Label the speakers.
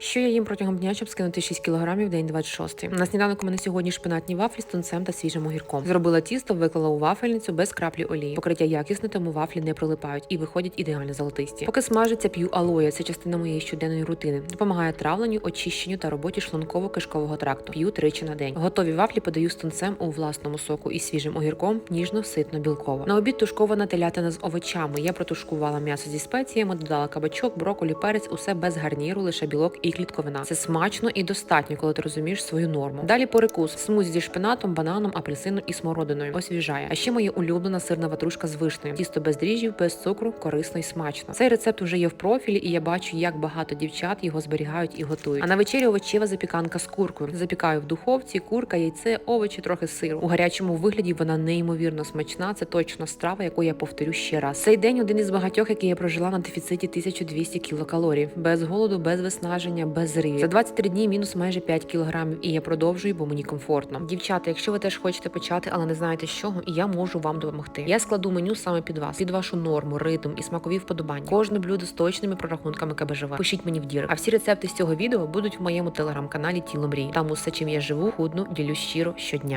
Speaker 1: Що я їм протягом дня, щоб скинути 6 кілограмів день 26. На сніданок у мене сьогодні шпинатні вафлі з тунцем та свіжим огірком. Зробила тісто, виклала у вафельницю без краплі олії. Покриття якісне, тому вафлі не прилипають і виходять ідеально золотисті. Поки смажиться, п'ю алоя. Це частина моєї щоденної рутини. Допомагає травленню, очищенню та роботі шлунково-кишкового тракту. П'ю тричі на день. Готові вафлі подаю з тунцем у власному соку і свіжим огірком, ніжно, ситно, білково. На обід тушкована телятина з овочами. Я протушкувала м'ясо зі спеціями, додала кабачок, броколі, перець, усе без гарніру, лише білок і клітковина. Це смачно і достатньо, коли ти розумієш свою норму. Далі перекус смузі зі шпинатом, бананом, апельсином і смородиною. Освіжає. А ще моя улюблена сирна ватрушка з вишнею. Тісто без дріжджів, без цукру, корисно і смачно. Цей рецепт вже є в профілі, і я бачу, як багато дівчат його зберігають і готують. А на вечері овочева запіканка з куркою. Запікаю в духовці, курка, яйце, овочі, трохи сиру. У гарячому вигляді вона неймовірно смачна. Це точно страва, яку я повторю ще раз. Цей день один із багатьох, який я прожила на дефіциті 1200 кілокалорій. Без голоду, без виснаження, без зривів. За 23 дні мінус майже 5 кілограмів, і я продовжую, бо мені комфортно. Дівчата, якщо ви теж хочете почати, але не знаєте з чого, я можу вам допомогти. Я складу меню саме під вас, під вашу норму, ритм і смакові вподобання. Кожне блюдо з точними прорахунками КБЖВ. Пишіть мені в дір. А всі рецепти з цього відео будуть в моєму телеграм-каналі Тіло мрій. Там усе, чим я живу, худно ділю щиро щодня.